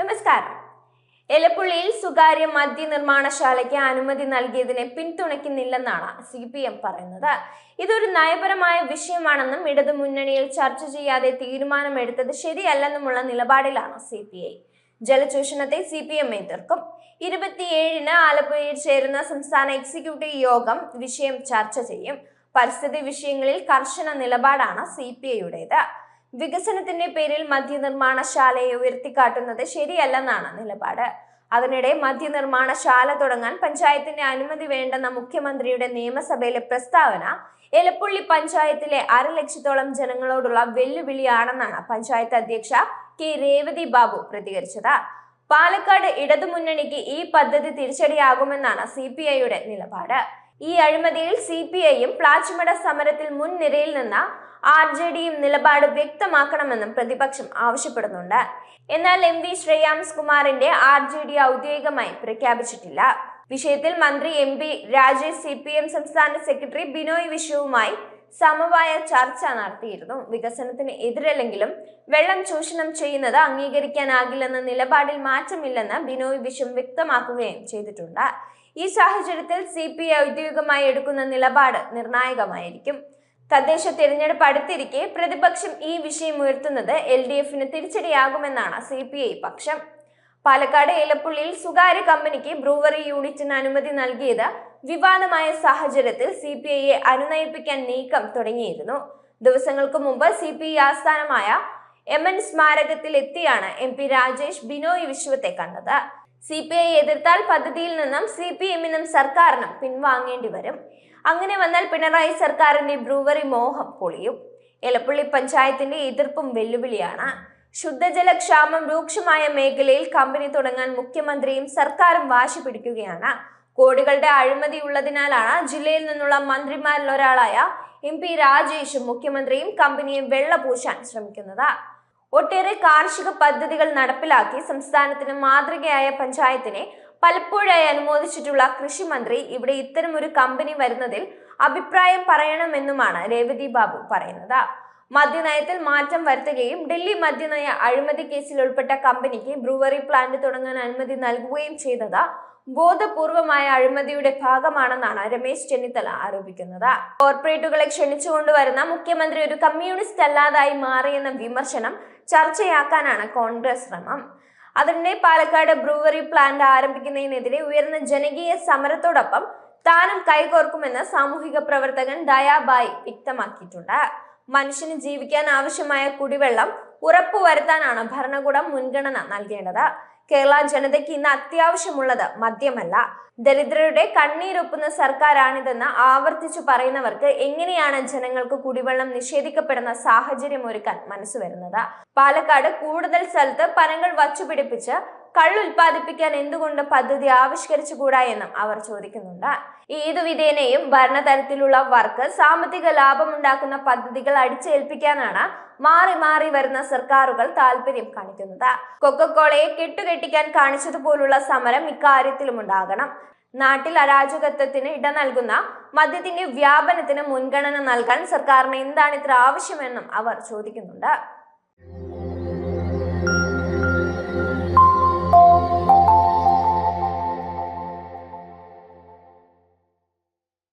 നമസ്കാരം. എലപ്പുള്ളിയിൽ സ്വകാര്യ മദ്യ നിർമ്മാണശാലയ്ക്ക് അനുമതി നൽകിയതിനെ പിന്തുണയ്ക്കുന്നില്ലെന്നാണ് സി പി എം പറയുന്നത്. ഇതൊരു നയപരമായ വിഷയമാണെന്നും ഇടതു മുന്നണിയിൽ ചർച്ച ചെയ്യാതെ തീരുമാനമെടുത്തത് ശരിയല്ലെന്നുമുള്ള നിലപാടിലാണ് സി പി ഐ ജലചൂഷണത്തെ സി പി എം എതിർക്കും. ഇരുപത്തിയേഴിന് ആലപ്പുഴയിൽ ചേരുന്ന സംസ്ഥാന എക്സിക്യൂട്ടീവ് യോഗം വിഷയം ചർച്ച ചെയ്യും. പരിസ്ഥിതി വിഷയങ്ങളിൽ കർശന നിലപാടാണ് സി പി ഐയുടേത് വികസനത്തിന്റെ പേരിൽ മദ്യനിർമ്മാണശാലയെ ഉയർത്തിക്കാട്ടുന്നത് ശരിയല്ലെന്നാണ് നിലപാട്. അതിനിടെ മദ്യനിർമ്മാണശാല തുടങ്ങാൻ പഞ്ചായത്തിന്റെ അനുമതി വേണ്ടെന്ന മുഖ്യമന്ത്രിയുടെ നിയമസഭയിലെ പ്രസ്താവന എലപ്പുള്ളി പഞ്ചായത്തിലെ അരലക്ഷത്തോളം ജനങ്ങളോടുള്ള വെല്ലുവിളിയാണെന്നാണ് പഞ്ചായത്ത് അധ്യക്ഷ കെ. രേവതി ബാബു പ്രതികരിച്ചത്. പാലക്കാട് ഇടതുമുന്നണിക്ക് ഈ പദ്ധതി തിരിച്ചടിയാകുമെന്നാണ് സി പി ഐയുടെ നിലപാട്. ഈ അഴിമതിയിൽ സി പി ഐയും പ്ലാച്ചിമട സമരത്തിൽ മുൻനിരയിൽ നിന്ന ആർ ജെ ഡിയും നിലപാട് വ്യക്തമാക്കണമെന്നും പ്രതിപക്ഷം ആവശ്യപ്പെടുന്നുണ്ട്. എന്നാൽ എം വി ശ്രേയാംസ് കുമാറിന്റെ ആർ ജെ ഡി ഔദ്യോഗികമായി പ്രഖ്യാപിച്ചിട്ടില്ല. വിഷയത്തിൽ മന്ത്രി M B Rajesh C P M സംസ്ഥാന സെക്രട്ടറി ബിനോയ് വിഷുവുമായി സമവായ ചർച്ച നടത്തിയിരുന്നു. വികസനത്തിന് എതിരല്ലെങ്കിലും വെള്ളം ചൂഷണം ചെയ്യുന്നത് അംഗീകരിക്കാനാകില്ലെന്ന നിലപാടിൽ മാറ്റമില്ലെന്ന് ബിനോയ് വിശ്വം വ്യക്തമാക്കുകയും ചെയ്തിട്ടുണ്ട്. ഈ സാഹചര്യത്തിൽ സി പി ഐ ഔദ്യോഗികമായി എടുക്കുന്ന നിലപാട് നിർണായകമായിരിക്കും. തദ്ദേശ തിരഞ്ഞെടുപ്പ് അടുത്തിരിക്കെ പ്രതിപക്ഷം ഈ വിഷയം ഉയർത്തുന്നത് എൽ ഡി എഫിന് തിരിച്ചടിയാകുമെന്നാണ് സി പി ഐ പക്ഷം. പാലക്കാട് ഏലപ്പുള്ളിയിൽ സ്വകാര്യ കമ്പനിക്ക് ബ്രൂവറി യൂണിറ്റിന് അനുമതി നൽകിയത് വിവാദമായ സാഹചര്യത്തിൽ സി പി ഐയെ അനുനയിപ്പിക്കാൻ നീക്കം തുടങ്ങിയിരുന്നു. ദിവസങ്ങൾക്ക് മുമ്പ് സി പി ഐ ആസ്ഥാനമായ എം എൻ സ്മാരകത്തിൽ എത്തിയാണ് എം പി രാജേഷ് ബിനോയ് വിശ്വത്തെ കണ്ടത്. സി പി ഐ എതിർത്താൽ പദ്ധതിയിൽ നിന്നും സി പി എമ്മിനും സർക്കാരിനും പിൻവാങ്ങേണ്ടി വരും. അങ്ങനെ വന്നാൽ പിണറായി സർക്കാരിന്റെ ബ്രൂവറി മോഹം പൊളിയും. എലപ്പള്ളി പഞ്ചായത്തിന്റെ എതിർപ്പും വെല്ലുവിളിയാണ്. ശുദ്ധജല ക്ഷാമം രൂക്ഷമായ മേഖലയിൽ കമ്പനി തുടങ്ങാൻ മുഖ്യമന്ത്രിയും സർക്കാരും വാശി പിടിക്കുകയാണ്. കോടികളുടെ അഴിമതി ഉള്ളതിനാലാണ് ജില്ലയിൽ നിന്നുള്ള മന്ത്രിമാരിൽ ഒരാളായ എം പി രാജേഷും മുഖ്യമന്ത്രിയും കമ്പനിയെ വെള്ളപൂശാൻ ശ്രമിക്കുന്നത്. ഒട്ടേറെ കാർഷിക പദ്ധതികൾ നടപ്പിലാക്കി സംസ്ഥാനത്തിന് മാതൃകയായ പഞ്ചായത്തിനെ പലപ്പോഴായി അനുമോദിച്ചിട്ടുള്ള കൃഷിമന്ത്രി ഇവിടെ ഇത്തരമൊരു കമ്പനി വരുന്നതിൽ അഭിപ്രായം പറയണമെന്നുമാണ് രേവതി ബാബു പറയുന്നത്. മദ്യനയത്തിൽ മാറ്റം വരുത്തുകയും ഡൽഹി മദ്യനയ അഴിമതി കേസിൽ ഉൾപ്പെട്ട കമ്പനിക്ക് ബ്രൂവറി പ്ലാന്റ് തുടങ്ങാൻ അനുമതി നൽകുകയും ചെയ്തത് ബോധപൂർവമായ അഴിമതിയുടെ ഭാഗമാണെന്നാണ് രമേശ് ചെന്നിത്തല ആരോപിക്കുന്നത്. കോർപ്പറേറ്റുകളെ ക്ഷണിച്ചുകൊണ്ടുവരുന്ന മുഖ്യമന്ത്രി ഒരു കമ്മ്യൂണിസ്റ്റ് അല്ലാതായി മാറിയെന്ന വിമർശനം ചർച്ചയാക്കാനാണ് കോൺഗ്രസ് ശ്രമം. അതിനിടെ പാലക്കാട് ബ്രൂവറി പ്ലാന്റ് ആരംഭിക്കുന്നതിനെതിരെ ഉയർന്ന ജനകീയ സമരത്തോടൊപ്പം താനും കൈകോർക്കുമെന്ന് സാമൂഹിക പ്രവർത്തകൻ ദയാബായി വ്യക്തമാക്കിയിട്ടുണ്ട്. മനുഷ്യന് ജീവിക്കാൻ ആവശ്യമായ കുടിവെള്ളം ഉറപ്പുവരുത്താനാണ് ഭരണകൂടം മുൻഗണന നൽകേണ്ടത്. കേരള ജനതയ്ക്ക് ഇന്ന് അത്യാവശ്യമുള്ളത് മദ്യമല്ല. ദരിദ്രരുടെ കണ്ണീരൊപ്പുന്ന സർക്കാരാണിതെന്ന് ആവർത്തിച്ചു പറയുന്നവർക്ക് എങ്ങനെയാണ് ജനങ്ങൾക്ക് കുടിവെള്ളം നിഷേധിക്കപ്പെടുന്ന സാഹചര്യം ഒരുക്കാൻ മനസ്സുവരുന്നത്? പാലക്കാട് കൂടുതൽ സ്ഥലത്ത് പനങ്ങൾ വച്ചുപിടിപ്പിച്ച് കള്ളുൽപാദിപ്പിക്കാൻ എന്തുകൊണ്ട് പദ്ധതി ആവിഷ്കരിച്ചുകൂടാ എന്നും അവർ ചോദിക്കുന്നുണ്ട്. ഏതു വിധേനയും ഭരണതലത്തിലുള്ള വർക്ക് സാമ്പത്തിക ലാഭമുണ്ടാക്കുന്ന പദ്ധതികൾ അടിച്ചേൽപ്പിക്കാനാണ് മാറി മാറി വരുന്ന സർക്കാരുകൾ താല്പര്യം കാണിക്കുന്നത്. കൊക്കക്കോളയെ കെട്ടുകെട്ടിക്കാൻ കാണിച്ചതുപോലുള്ള സമരം ഇക്കാര്യത്തിലും ഉണ്ടാകണം. നാട്ടിൽ അരാജകത്വത്തിന് ഇട നൽകുന്ന മദ്യത്തിന്റെ വ്യാപനത്തിന് മുൻഗണന നൽകാൻ സർക്കാരിന് എന്താണ് ഇത്ര ആവശ്യമെന്നും അവർ ചോദിക്കുന്നുണ്ട്.